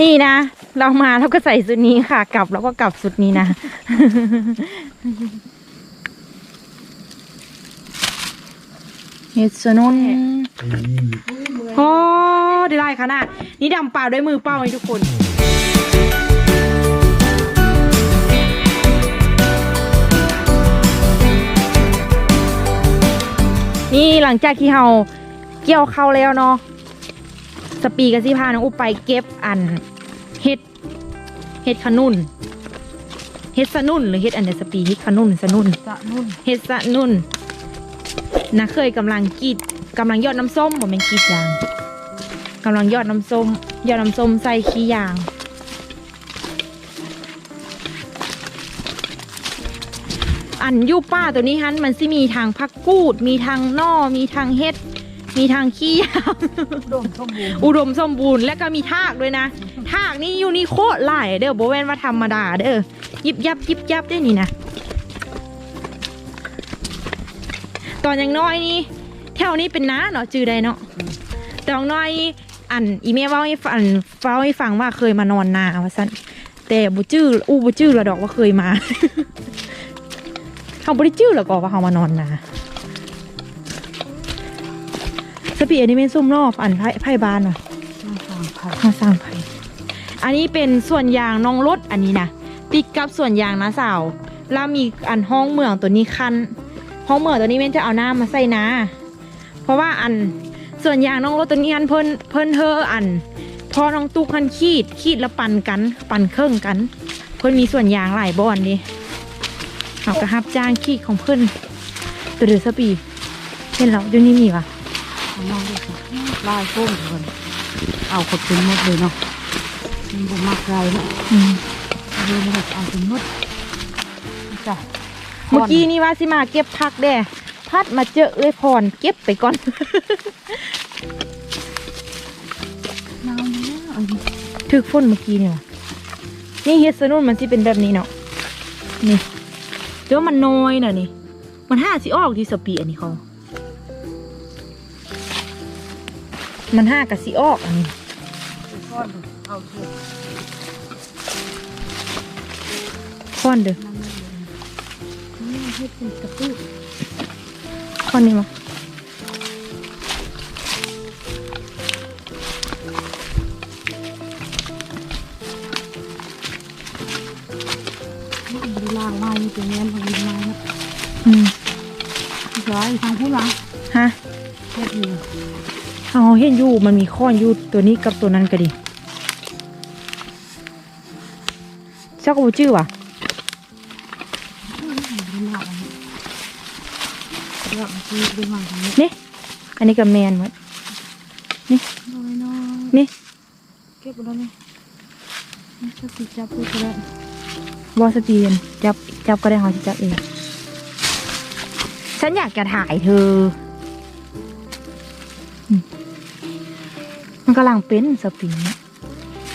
นี่นะ เรามาแล้วก็ใส่สุดนี้ค่ะ กลับแล้วก็กลับสุดนี้นะเฮ็ดสนุนโอ้ได้ไรคะน่ะนี่ดำเปล่าด้วยมือเปล่านี่ทุกคนนี่หลังจากที่เราเกี่ยวเข้าวแล้วเนาะ สปีกับสิพาน้องอุปไปเก็บอันเห็ดเห็ดขนุนเห็ดสนุนหรือเห็ดอันเดสปีเห็ดขนุนสนุนจะนุ่นเห็ดสนุนนะเคยกำลังกรีดกำลังยอดน้ำส้มบ่เป็นกรีดยางกำลังยอดน้ำส้มยอดน้ำส้มใส่ขี้ยางอันอยูป้าตัวนี้ฮันมันสิมีทางพักกูด มีทางนอมีทางเฮ็ด มีทางขี้ยางโดมสมบูรณ์อุดมสมบูรณ์และก็มีทากด้วยนะทากนี่อยู่นี่โคตรหลายเด้อโบแวนว่าธรรมดาเด้อยิบยับยิบยับได้นี่นะตอนยังน้อยนี่แถวนี้เป็นน้าเนาะจือใดเนาะแต่ของน้อยนี่อันอีเมลเว่าให้ฟังเล่าให้ฟังว่าเคยมานอนนาว่าสันแต่บุจื้ออู้บุจื้อระดอกว่าเคยมาเขาบริจื้อหรอกว่าเขามานอนนา สปีอันนี้เป็นซุ่มรอบอันไพ่ไพ่บานว่ะมาสามพันมาสร้างไผ่อันนี้เป็นส่วนยางน้องรถอันนี้นะติดกับส่วนยางนะสาวแล้วมีอันห้องเมืองตัวนี้คันห้องเมืองตัวนี้แม่นจะเอาน้ำมาใส่นาเพราะว่าอันส่วนยางน้องรถตัวนี้อันเพิ่นเพิ่นเธออันพอน้องตุ๊กคันขีดขีดแล้วปั่นกัน ปั่นเครื่องกัน เพิ่นมีส่วนยางหลายบอนดิเอากระหับจ้างขีดของเพิ่นตัวเดือดสปีเห็นแล้วเดี๋ยวนี้มีวะ เอามาดูสิลายส้มคนเอาขดเป็นหมดเลยเนาะมันบ่มากไรเนาะเลยมาเอาเป็นมดจ้ะเมื่อกี้นี่ว่าสิมาเก็บผักแด่พัดมาเจอเอ้ยพรเก็บไปก่อนน้ำเนี่ยอันนี้ถึกฝนเมื่อกี้เนี่ยนี่เฮสนุนมันสิเป็นแบบนี้เนาะนี่เดี๋ยวมันน้อยน่ะนี่ มันห้าสิออกที่สปีอันนี้เขา มันห้ากับสิออกอันนี้ก้อนเอาเถอะค้อนเด้อน้ำมันนี่ให้เป็นกระปุกค้อนนี้มามันดีล่างไม้นี่เป็นแง้มของดินไม้นะอืมร้อยทางผู้หลังฮะเฮ็ดอยู่ เอาเห็นอยู่มันมีค้อนอยู่ตัวนี้กับตัวนั้นก็ดีเจ้าก็บ่ชื่อวะดินหลังเดี๋ยวมันจะดินหลังตรงนี้นี่ อันนี้ก็แมนหมดน้อยน้อยนี่เก็บไว้แล้วนี่นี่ถ้าสิจับไปก็ได้บอสตีนจับจับก็ได้เขาจะจับเองฉันอยากจะถ่ายเธออื มมันกำลังเป็นสปริงเนี่ย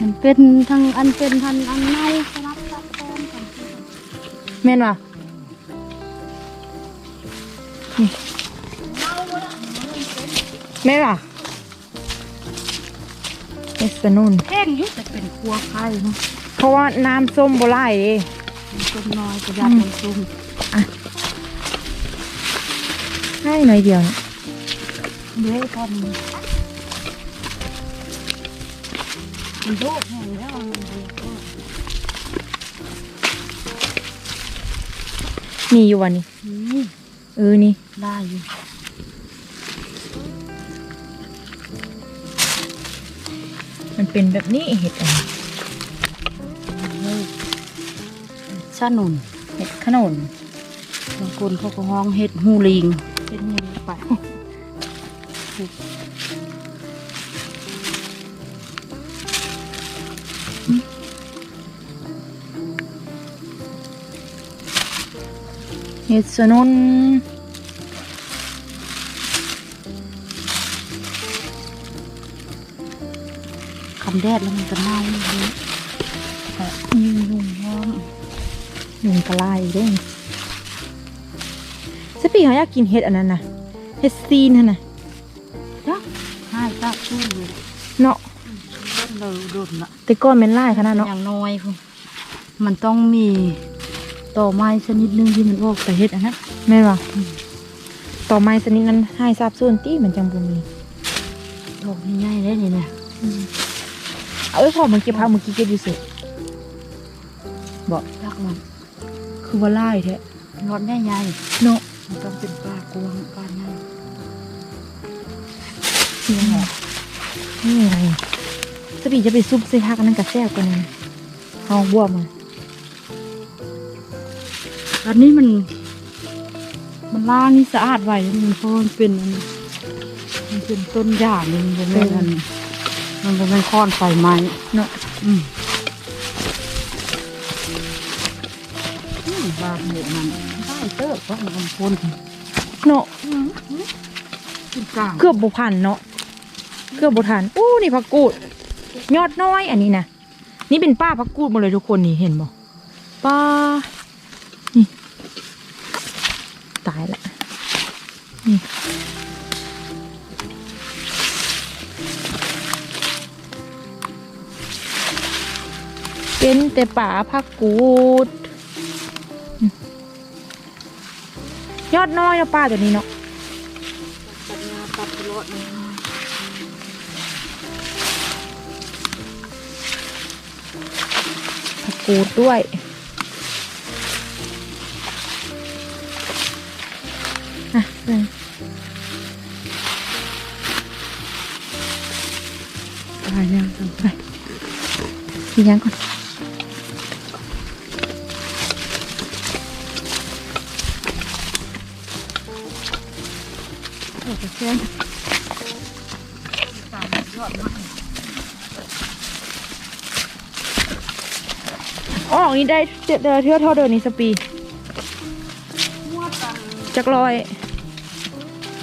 มันเป็นทั้งอันเป็นทั้งอันในสลับซับซ้อนกันแม่นวะนี่แม่นวะเอสนุนแห้งอยุแต่เป็นครัวไข่เนาะเพราะว่าน้ำส้มโบไล่เด้มันต้มน้อยประหยัดลงซุ่มให้หน่อยเดียวเนี่ย เด้พอมัน มันโดดแห้งแล้วมันโดดมีอยู่วันนี้นี่เออนี่ได้อยู่มันเป็นแบบนี้เห็ดอันนี้เลยชาหนุนเห็ดขนุนบางคนเขาก็ห้องเห็ดหูลิงเห็ดนี่ไป ห็ดสนุนคำแดดแล้วมันก็เน่าเลยยุงยุงพร้อมยุงกระไล่ด้วยสปีเขาอยากกินเห็ดอันนั้นนะเห็ดซีนนั่นนะจ้ะให้จ้าชู้อยู่เนาะเล่นเราโดนละแต่ก้อนเป็นไล่ขนาดเนาะอย่างน้อยพุ่นมันต้องมี ต่อไม้ชนิดหนึงที่มันออกแต่เฮ็ดอันนั้นแม่นบ่ต่อไม้สนิดนั้นให้ทราบส่วนตี้เหมือนจังบุมีออกง่ายๆได้นี่นะเอาไว้พอมันเก็บพักเมื่อกี้เก็บอยู่สิบอกรักมันคือว่าไล่แท้นอนได้ใหญ่เนาะมันต้องเป็นปลากวงปลาใหญ่นี่ไงนี่ไงสปีจะไปซุปใส่ผักอันนั้นกับแซ่บกว่านั้นเอาบวกมา อันนี้มัน มันล่างนี่สะอาดไว้มันเพราะมันเป็นอันมันเป็นต้นหญ้านี่มันบ่แม่นอันมันบ่แม่นค้อนไฟไหม้เนาะอืมอืมบาดเหตุมันได้เติบเพราะมันคนเนาะขึ้นกลางเกือบบุพันเนาะเกือบบุทันอู้นี่ผักกูด ยอดน้อยอันนี้นะนี่เป็นป้าผักกูดหมดเลยทุกคนนี่เห็นบ่ป้านี่ ตายละนี่เป็นแต่ป่าผักกูดอืมยอดน้อยเนาะป้าตัวนี้เนาะปัญญาตัดตลอดเลยผักกูดด้วย อะเพื่อนตายแล้วไปกินยังก่อนโอ้ยแค่นตามยอดมากอ๋อนี่ได้เดือเทือเท่าเดินนี่สปีจักรอย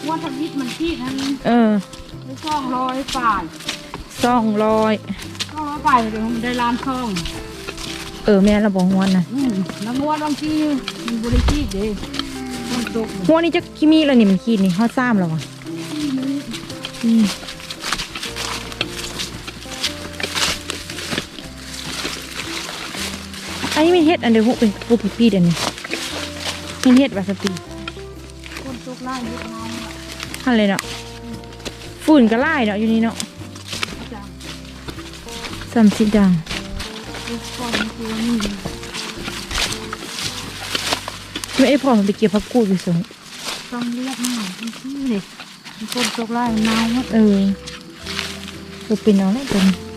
วนทำนิดมันที่นั้นเออได้ช่องร้อยป่ายสองร้อย ช่องร้อยป่ายเดี๋ยวมันได้ล้านช่อง เออแม่เราบอกงวนนะอืมแล้วม้วนบางทีมันบริจีเด้มันตกงวนนี่จะคิมีแล้วนี่มันขีดนี่ฮอดซ้ำแล้ววะอืมอันนี้มีเห็ดอันเดียวพวกเป็นปูปีดอันนี้มีเห็ดวาซาบิคนตกไล่เยอะน้อ ยอันเลยเนาะฝุ่นก็ไล่เนาะอยู่นี่เนาะจังสัมสิดังลูกก้อนตัวนี้ไม่ไอ้พอมันไปเก็บผักกูดอยู่สูงต้องเรียกหน่อยมันชื่อเลยมันคนตกไล่มันนาวหมดเออตัวเป็นเอาแล้วตัวนี้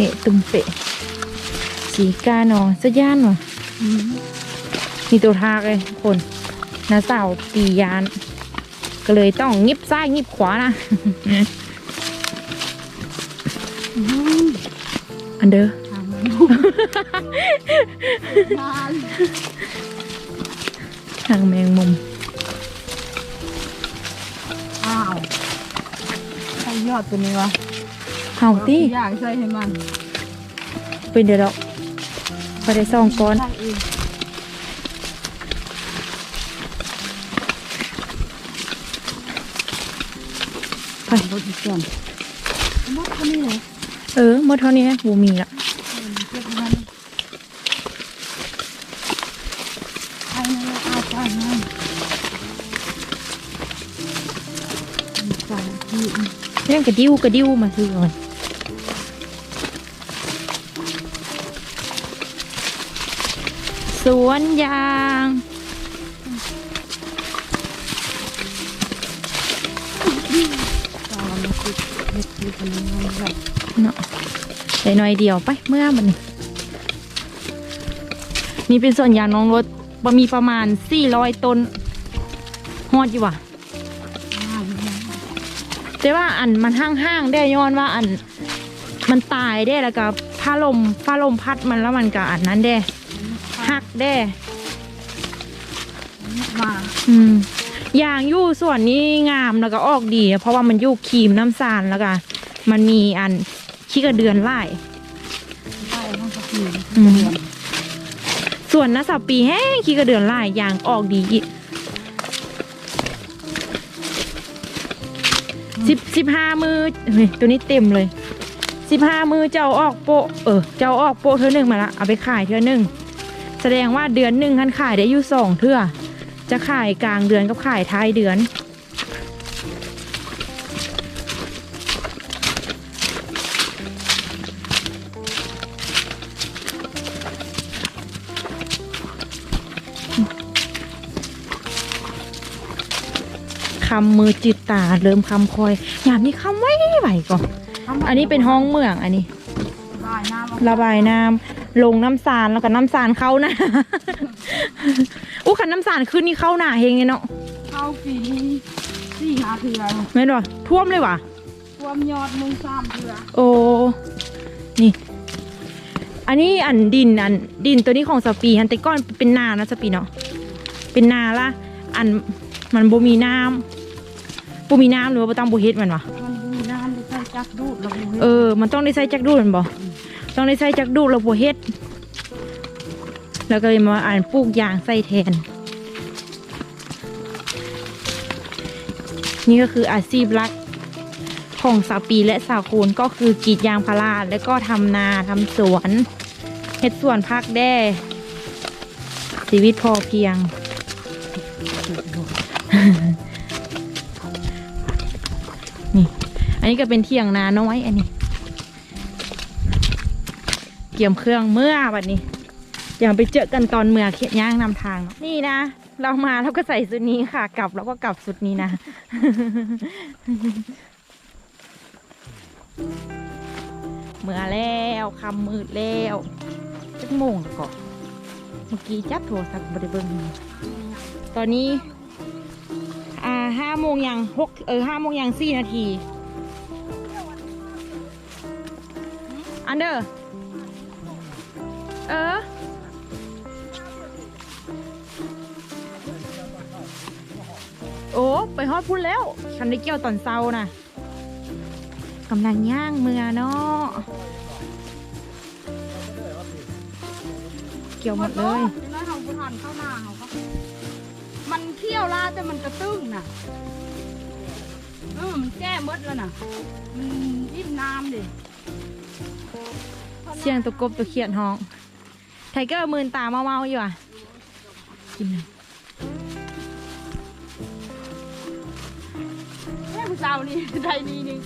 เปะตุ่มเปะ สีกาเนาะสะย่านวะอืมมีตัวทากเลยคนนาสาวปียาน ก็เลยต้องงิบซ้ายงิบขวานะอันเดอร์ทางแมงมุม อ้าวใส่ยอดตัวนี้วะ เฮาตี้อยากใส่ให้มันเป็นเดี๋ยวเราไปได้ซองก้อนใส่เองไปรถอีกก่อนมดตัวนี้เลยเออหมดเท่านี้นะบูมีละเก็บมันใส่ในเอาไปนั่นใส่ที่เรื่องกระดิ้วกระดิ้วมาซื้อก่อน วนยาง เนาะใส่หน่อยเดียวไปเมื่อมันนี่นี่เป็นส่วนยางน้องรถบ่มีประมาณ400ต้นฮอดอยู่ว่ะเลยแต่ว่าอันมันห้างๆได้ย้อนว่าอัน มันตายได้แล้วก็ผ้าลมผ้าลมพัดมันแล้วมันก็อันนั้นได้ หักได้มาอืมยางอยู่ส่วนนี้งามแล้วก็ออกดี เพราะว่ามันอยู่ครีมน้ำสารแล้วก็มันมีอันขี้กระเดือนไล่ได้ห้องสักทีอืมสส่วนนะสาวปีแห้งขี้กระเดือนหลายอย่างออกดีอีกสิบสิบห้ามือเฮ้ยตัวนี้เต็มเลยสิบห้ามือเจ้าออกโปะเออเจ้าออกโปะเธอหนึ่งมาละเอาไปขายเธอหนึ่ง แสดงว่าเดือนหนึ่งคันขายได้อยู่สองเทื่อ จะขายกลางเดือนกับขายท้ายเดือนคำมือจิตตาเริ่มคำคอยยามนี้คำไว้ไหวก่อนอันนี้เป็นห้องเมืองอันนี้ ระบายน้ำ ลงน้ำสารแล้วก็น้ำสารเข้านะอู้ขันน้ำสารขึ้นนี่เข้าหนาเฮงเนี่ยเนาะเข้าปีนี้สี่หาเถื่อไม่หรอท่วมเลยว่ะรวมยอดมุงสามเถื่อโอ้นี่ อันนี้อันดินอันดินตัวนี้ของสปีฮันแต่ก้อนเป็นนานะสปีเนาะเป็นนาละอันมันบ่มีน้ำบ่มีน้ำหรือว่าบ่ต้องบ่เฮ็ดมันวะมันมีน้ำได้ใส่จักดูดแล้วเออ มันต้องได้ใส่จักรดูดแมันบ่ ต้องได้ใส่จักดูดแล้วบ่เฮ็ด แล้วก็เลยมาอ่านปลูกยางใส่แทน นี่ก็คืออาชีพหลักของสาวปีและสาวคูณก็คือกรีดยางพาราแล้วก็ทำนาทำสวนเฮ็ดสวนพักแด้ชีวิตพอเพียง นี่ อันนี้ก็เป็นเที่ยงนาน้อยอันนี้ เกี่ยมเครื่องเมื่อวันนี้อย่าไปเจอกันตอนเมื่อเขียนย่างนำทาง นี่นะ เรามาเราก็ใส่สุดนี้ค่ะ กลับแล้วก็กลับสุดนี้นะ เมื่อแล้วคำมืดแล้วจักโมงแล้วก็เมื่อกี้จับโทรศัพท์บริเบิงตอนนี้ อ่าห้าโมงยังหกเออห้าโมงยังสี่นาที อันเดอร์ เออ โอ้ ไปฮอดพุ่นแล้ว ฉันได้เกี่ยวตอนเช้านะกำลังย่างเมือเนาะเกี่ยวหมดเลยแล้วเราไปทานข้าวหน้าเขาก็มันเคี่ยวลาแต่มันกระตึ้งน่ะเออมันแก้มดแล้วน่ะ มันยิ้มน้ำดิ เสียงตัวกบตัวเขียดห้อง ไทเกอร์มืนตาเมาๆอยู่อะ กินเลยแม่ผู้สาวนี่ได้นี่นึง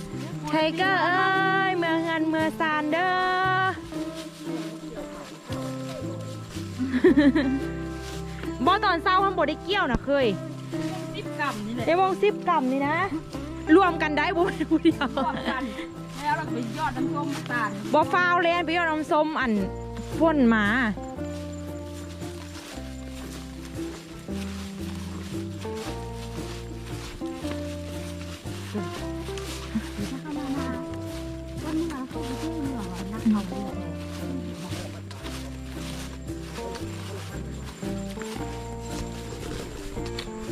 ไทเกอร์เอ้ย เมืองเงินเมืองซานเด้อ บอตอนเศร้าทำบได้เกี่ยวนะเคย สิบกรัมนี่แหละได้วงสิบกรัมนี่นะ รวมกันได้บ่เป็นผู้เดียว รวมกันแล้วเราไปยอดน้ำส้มน้ำตาลบอฟาวเลยไปยอดน้ำส้มอัน พ่นหมาถ้ามามาวันนี้มาเขาไปเที่ยวเหนือนักเขาเนี่ย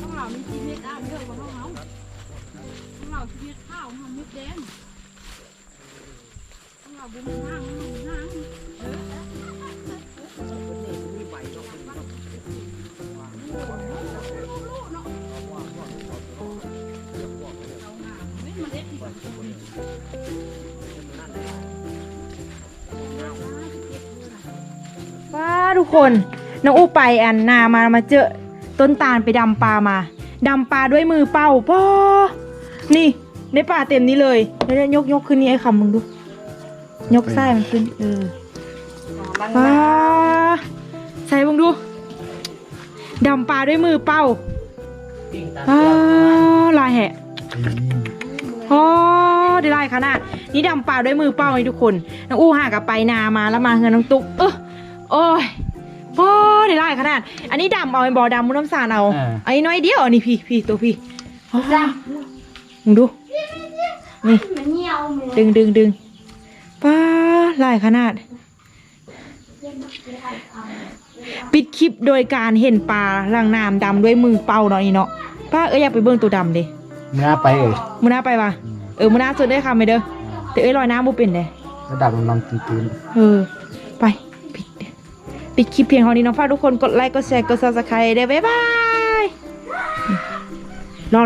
ต้องเรามีชีวิตอะเยอะกว่าต้องเราต้องเราชีวิตข้าวทำมุกแดงต้องเราบุญห้างบุญห้าง คนน้องอู้ไปอันนามามาเจอต้นตาลไปดำปลามาดำปลาด้วยมือเป้าป้อนี่ในป่าเต็มนี้เลยเดี๋ยวยกยกขึ้นนี่ไอ้คำมึงดู ยกไส้มันขึ้นเออว้าใส่มึงดูดำปลาด้วยมือเป้าว้าลายแหะโอ้ได้ลายขนาดนี่ดำปลาด้วยมือเป้าไอ้ทุกคนน้องอู้หากับไปนามาแล้วมาเงินน้องตุ๊กเออโอ้ย โอ้ได้ไล่ขนาด อันนี้ดำเอาไอ้บอดำมุ้งน้ำสารเอาอ่าอันนี้น้อยเดียวอันนี้พี่พี่ตัวพี่ดำมึงดู นี่ดึงดึงดึงป้าไล่ขนาด ปิดคลิปโดยการเห็นปลาลังน้ำดำด้วยมือเป่าเนาะนี่เนาะป้าเอ้ยอยากไปเบิ่งตัวดำเด้เมื่อไปเอ่ยมือหน้าไปวะเออมือหน้าสุดได้คำไปเด้อแต่เอ้ยลอยน้ำบ่เป็นเด้ ระดับมันนอนตื่นเออ ไป ปิดคลิปเพียงเท่านี้น้องฝาทุกคนกดไลค์กดแชร์กด subscribe เด้บ๊ายบายรอรอ